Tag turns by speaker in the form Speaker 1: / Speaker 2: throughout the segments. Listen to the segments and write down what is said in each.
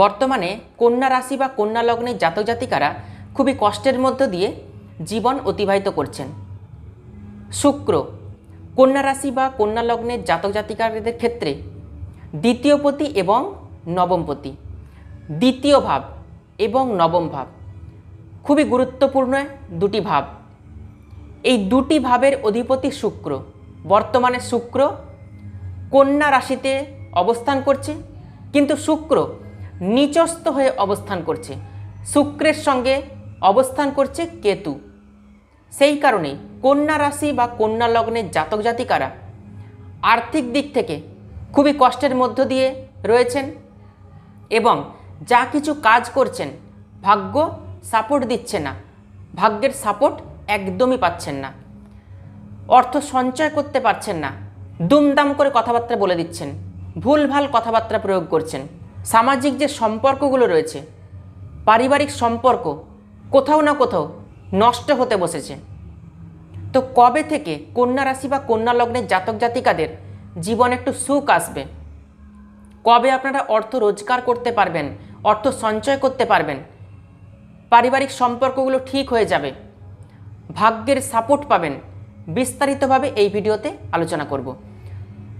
Speaker 1: বর্তমানে কন্যা রাশি বা কন্যা লগ্নের জাতক জাতিকারা খুবই কষ্টের মধ্য দিয়ে জীবন অতিবাহিত করছেন। শুক্র, কন্যা রাশি বা কন্যা লগ্নের জাতক জাতিকাদের ক্ষেত্রে দ্বিতীয় পতি এবং নবমপতি দ্বিতীয় ভাব এবং নবম ভাব। খুবই গুরুত্বপূর্ণ দুটি ভাব। এই দুটি ভাবের অধিপতি শুক্র। বর্তমানে শুক্র কন্যা রাশিতে অবস্থান করছে, কিন্তু শুক্র নিচস্থ হয়ে অবস্থান করছে। শুক্রের সঙ্গে অবস্থান করছে কেতু। সেই কারণে কন্যা রাশি বা কন্যা লগ্নের জাতক জাতিকারা আর্থিক দিক থেকে খুবই কষ্টের মধ্য দিয়ে রয়েছেন এবং যা কিছু কাজ করছেন, ভাগ্য সাপোর্ট দিচ্ছে না। ভাগ্যের সাপোর্ট একদমই পাচ্ছেন না। অর্থ সঞ্চয় করতে পারছেন না। দুমদাম করে কথাবার্তা বলে দিচ্ছেন। ভুলভাল কথাবার্তা প্রয়োগ করছেন। সামাজিক যে সম্পর্কগুলো রয়েছে, পারিবারিক সম্পর্ক কোথাও না কোথাও নষ্ট হতে বসেছে। তো কবে থেকে কন্যা রাশি বা কন্যা লগ্নের জাতক জাতিকাদের জীবনে একটু সুখ আসবে? কবে আপনারা অর্থ রোজগার করতে পারবেন, অর্থ সঞ্চয় করতে পারবেন? পারিবারিক সম্পর্কগুলো ঠিক হয়ে যাবে। ভাগ্যের সাপোর্ট পাবেন। বিস্তারিতভাবে এই ভিডিওতে আলোচনা করব।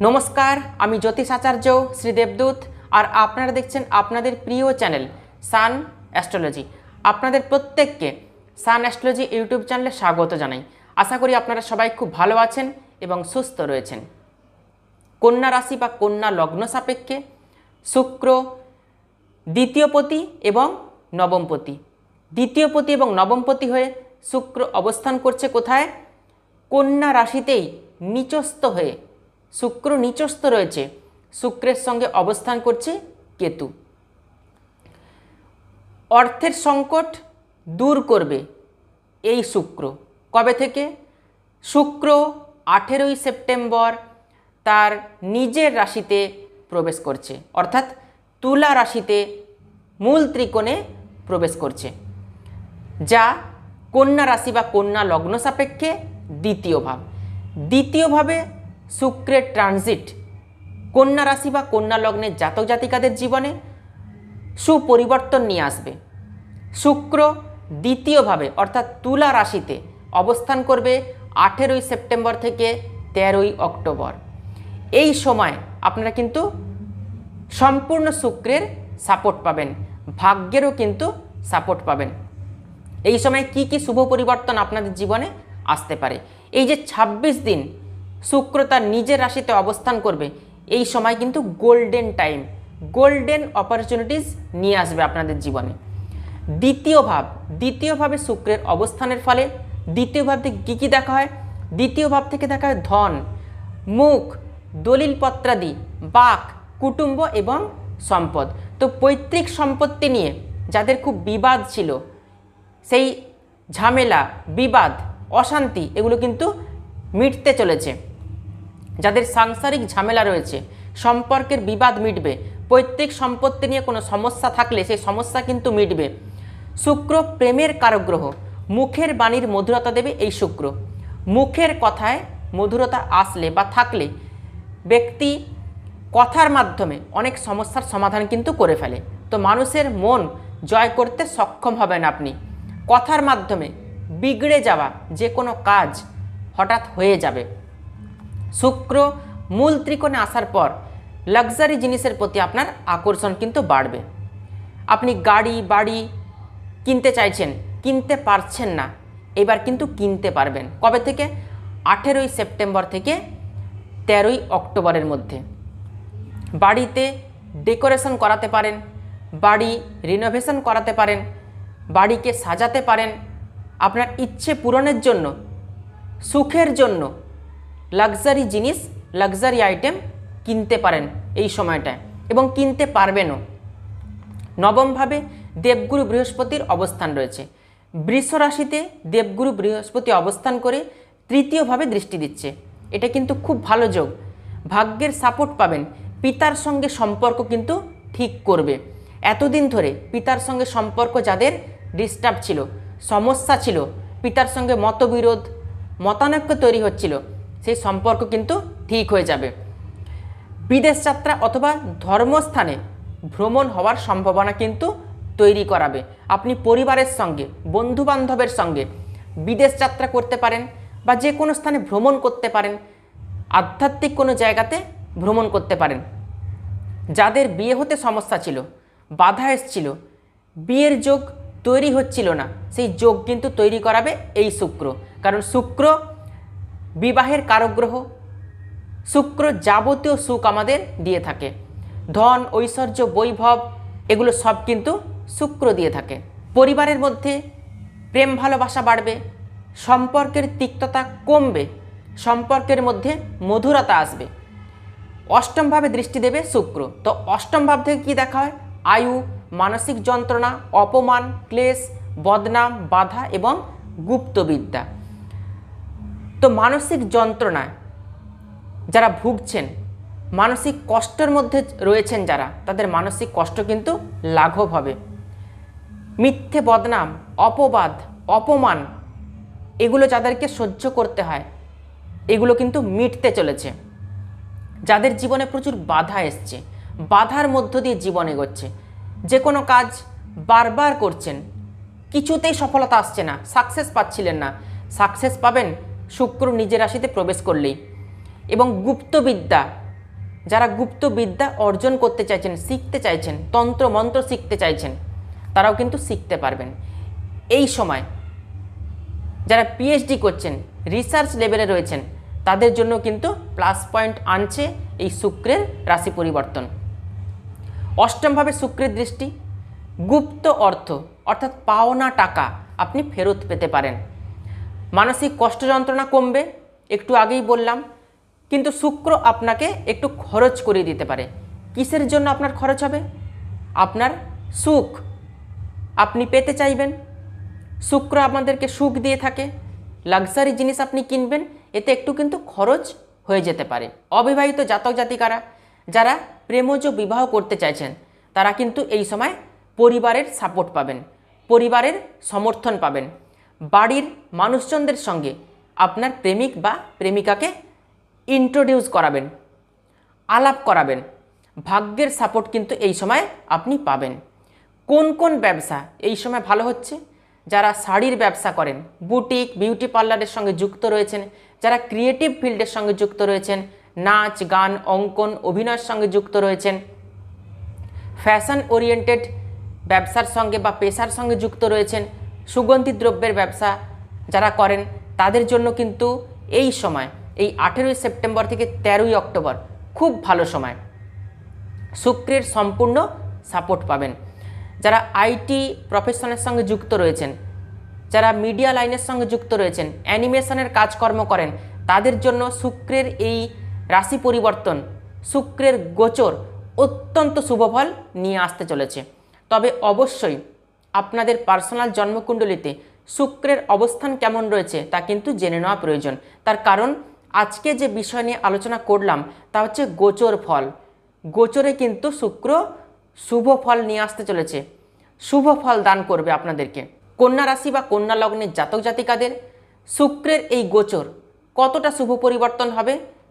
Speaker 1: নমস্কার, আমি জ্যোতিষ আচার্য শ্রী দেবদূত। আর আপনারা দেখছেন আপনাদের প্রিয় চ্যানেল সান অ্যাস্ট্রোলজি। আপনাদের প্রত্যেককে সান অ্যাস্ট্রোলজি ইউটিউব চ্যানেলে স্বাগত জানাই। আশা করি আপনারা সবাই খুব ভালো আছেন এবং সুস্থ রয়েছেন। কন্যা রাশি বা কন্যা লগ্ন সাপেক্ষে শুক্র দ্বিতীয়পতি এবং নবমপতি দ্বিতীয়পতি এবং নবমপতি হয়ে শুক্র অবস্থান করছে কোথায়? কন্যা রাশিতেই নিচস্থ হয়ে, শুক্র নিচস্থ রয়েছে। শুক্রের সঙ্গে অবস্থান করছে কেতু। অর্থের সংকট দূর করবে এই শুক্র। কবে থেকে? শুক্র আঠেরোই সেপ্টেম্বর তার নিজের রাশিতে প্রবেশ করছে। অর্থাৎ তুলা রাশিতে মূল ত্রিকোণে প্রবেশ করছে, যা কন্যা রাশি বা কন্যা লগ্ন সাপেক্ষে দ্বিতীয় ভাব। দ্বিতীয়ভাবে শুক্রের ট্রানজিট কন্যা রাশি বা কন্যা লগ্নের জাতক জাতিকাদের জীবনে সুপরিবর্তন নিয়ে আসবে। শুক্র দ্বিতীয়ভাবে অর্থাৎ তুলা রাশিতে অবস্থান করবে আঠেরোই সেপ্টেম্বর থেকে তেরোই অক্টোবর। এই সময় আপনারা কিন্তু সম্পূর্ণ শুক্রের সাপোর্ট পাবেন, ভাগ্যেরও কিন্তু সাপোর্ট পাবেন। এই সময় কি কি শুভ পরিবর্তন আপনাদের জীবনে আসতে পারে? এই যে ২৬ দিন শুক্র তার নিজের রাশিতে অবস্থান করবে এই সময় কিন্তু গোল্ডেন টাইম গোল্ডেন অপরচুনিটিস নিয়ে আসবে আপনাদের জীবনে। দ্বিতীয় ভাব, দ্বিতীয় ভাবে শুক্রের অবস্থানের ফলে, দ্বিতীয় ভাব থেকে কী কী দেখা হয়? দ্বিতীয় ভাব থেকে দেখা হয় ধন, মুখ দলিলপত্রাদি বাক, কুটুম্ব এবং সম্পদ। তো পৈতৃক সম্পত্তি নিয়ে যাদের খুব বিবাদ ছিল, সেই ঝামেলা, বিবাদ, অশান্তি, এগুলো কিন্তু মিটতে চলেছে। যাদের সাংসারিক ঝামেলা রয়েছে, সম্পর্কের বিবাদ মিটবে, পৈতৃক সম্পত্তি নিয়ে কোনো সমস্যা থাকলে সেই সমস্যা কিন্তু মিটবে। শুক্র প্রেমের কারগ্রহ, মুখের বাণীর মধুরতা দেবে এই শুক্র। মুখের কথায় মধুরতা আসলে বা থাকলে ব্যক্তি কথার মাধ্যমে অনেক সমস্যার সমাধান কিন্তু করে ফেলে। তো মানুষের মন জয় করতে সক্ষম হবেন আপনি। কথার মাধ্যমে বিগড়ে যাওয়া যে কোনো কাজ হঠাৎ হয়ে যাবে। শুক্র, মূল ত্রিকোণে আসার পর লাক্সারি জিনিসের প্রতি আপনার আকর্ষণ কিন্তু বাড়বে। আপনি গাড়ি, বাড়ি কিনতে চাইছেন, কিনতে পারছেন না, এবার কিন্তু কিনতে পারবেন। কবে থেকে? আঠেরোই সেপ্টেম্বর থেকে তেরোই অক্টোবরের মধ্যে। বাড়িতে ডেকোরেশন করাতে পারেন, বাড়ি রিনোভেশন করাতে পারেন, বাড়িকে সাজাতে পারেন। আপনার ইচ্ছে পূরণের জন্য, সুখের জন্য লাক্সারি জিনিস লাক্সারি আইটেম কিনতে পারেন এই সময়টায় এবং কিনতে পারবেনও। নবমভাবে দেবগুরু বৃহস্পতির অবস্থান রয়েছে। বৃষ রাশিতে দেবগুরু বৃহস্পতি অবস্থান করে তৃতীয়ভাবে দৃষ্টি দিচ্ছে। এটা কিন্তু খুব ভালো যোগ। ভাগ্যের সাপোর্ট পাবেন। পিতার সঙ্গে সম্পর্ক কিন্তু ঠিক করবে। এতদিন ধরে পিতার সঙ্গে সম্পর্ক যাদের ডিস্টার্ব ছিল, সমস্যা ছিল, পিতার সঙ্গে মতবিরোধ, মতানৈক্য তৈরি হচ্ছিল সেই সম্পর্ক কিন্তু ঠিক হয়ে যাবে। বিদেশ যাত্রা অথবা ধর্মস্থানে ভ্রমণ হওয়ার সম্ভাবনা কিন্তু তৈরি করাবে। আপনি পরিবারের সঙ্গে বন্ধু বান্ধবের সঙ্গে বিদেশ যাত্রা করতে পারেন বা যে কোনো স্থানে ভ্রমণ করতে পারেন, আধ্যাত্মিক কোনো জায়গাতে ভ্রমণ করতে পারেন। যাদের বিয়ে হতে সমস্যা ছিল, বাধা এসছিল, বিয়ের যোগ তৈরি হচ্ছিল না, সেই যোগ কিন্তু তৈরি করাবে এই শুক্র। কারণ শুক্র বিবাহের কারগ্রহ, শুক্র যাবতীয় সুখ আমাদের দিয়ে থাকে। ধন, ঐশ্বর্য, বৈভব, এগুলো সব কিন্তু শুক্র দিয়ে থাকে। পরিবারের মধ্যে প্রেম, ভালোবাসা বাড়বে, সম্পর্কের তিক্ততা কমবে, সম্পর্কের মধ্যে মধুরতা আসবে। অষ্টমভাবে দৃষ্টি দেবে শুক্র। তো অষ্টম ভাব থেকে কী দেখা হয়? আয়ু, মানসিক যন্ত্রণা, অপমান, ক্লেশ, বদনাম, বাধা এবং গুপ্তবিদ্যা। তো মানসিক যন্ত্রণায় যারা ভুগছেন, মানসিক কষ্টের মধ্যে রয়েছেন যারা, তাদের মানসিক কষ্ট কিন্তু লাঘব হবে। মিথ্যে বদনাম, অপবাদ, অপমান, এগুলো যাদেরকে সহ্য করতে হয়, এগুলো কিন্তু মিটতে চলেছে। যাদের জীবনে প্রচুর বাধা এসছে, বাধার মধ্য দিয়ে জীবন এগোচ্ছে। যে কোনো কাজ বারবার করছেন, কিছুতেই সফলতা আসছে না সাকসেস পাচ্ছিলেন না। সাকসেস পাবেন শুক্র নিজের রাশিতে প্রবেশ করলেই। এবং গুপ্তবিদ্যা, যারা গুপ্তবিদ্যা অর্জন করতে চাইছেন, শিখতে চাইছেন তন্ত্র মন্ত্র শিখতে চাইছেন, তারাও কিন্তু শিখতে পারবেন। এই সময় যারা পিএইচডি করছেন রিসার্চ লেভেলে রয়েছেন, তাদের জন্য কিন্তু প্লাস পয়েন্ট আনছে এই শুক্রের রাশি পরিবর্তন। অষ্টমভাবে শুক্রের দৃষ্টি, গুপ্ত অর্থ, অর্থাৎ পাওনা টাকা আপনি ফেরত পেতে পারেন। মানসিক কষ্ট যন্ত্রণা কমবে, একটু আগেই বললাম। কিন্তু শুক্র আপনাকে একটু খরচ করিয়ে দিতে পারে। কিসের জন্য আপনার খরচ হবে? আপনার সুখ আপনি পেতে চাইবেন। শুক্র আমাদেরকে সুখ দিয়ে থাকে। লাক্সারি জিনিস আপনি কিনবেন, এতে একটু কিন্তু খরচ হয়ে যেতে পারে। অবিবাহিত জাতক জাতিকারা, যারা প্রেমজ বিবাহ করতে চাইছেন, তারা কিন্তু এই সময় পরিবারের সাপোর্ট পাবেন, পরিবারের সমর্থন পাবেন। বাড়ির মানুষজনদের সঙ্গে আপনার প্রেমিক বা প্রেমিকাকে ইন্ট্রোডিউস করাবেন, আলাপ করাবেন। ভাগ্যের সাপোর্ট কিন্তু এই সময় আপনি পাবেন। কোন কোন ব্যবসা এই সময় ভালো হচ্ছে? যারা শাড়ির ব্যবসা করেন বুটিক বিউটি পার্লারের সঙ্গে যুক্ত রয়েছেন, যারা ক্রিয়েটিভ ফিল্ডের সঙ্গে যুক্ত রয়েছেন, নাচ, গান, অঙ্কন, অভিনয়ের সঙ্গে যুক্ত রয়েছেন ফ্যাশন ওরিয়েন্টেড ব্যবসার সঙ্গে বা পেশার সঙ্গে যুক্ত রয়েছেন সুগন্ধি দ্রব্যের ব্যবসা যারা করেন, তাদের জন্য কিন্তু এই সময়, এই আঠেরোই সেপ্টেম্বর থেকে তেরোই অক্টোবর খুব ভালো সময়। শুক্রের সম্পূর্ণ সাপোর্ট পাবেন। যারা আইটি প্রফেশনের সঙ্গে যুক্ত রয়েছেন, যারা মিডিয়া লাইনের সঙ্গে যুক্ত রয়েছেন, অ্যানিমেশনের কাজকর্ম করেন, তাদের জন্য শুক্রের এই রাশি পরিবর্তন, শুক্রের গোচর অত্যন্ত শুভফল নিয়ে আসতে চলেছে। তবে অবশ্যই আপনাদের পার্সোনাল জন্মকুণ্ডলিতে শুক্রের অবস্থান কেমন রয়েছে তা কিন্তু জেনে নেওয়া প্রয়োজন। তার কারণ, আজকে যে বিষয় নিয়ে আলোচনা করলাম, তা হচ্ছে গোচর ফল। গোচরে কিন্তু শুক্র শুভ ফল নিয়ে আসতে চলেছে। শুভ ফল দান করবে আপনাদেরকে। কন্যা রাশি বা কন্যা লগ্নের জাতক জাতিকাদের, শুক্রের এই গোচর কতটা শুভ পরিবর্তন হবে?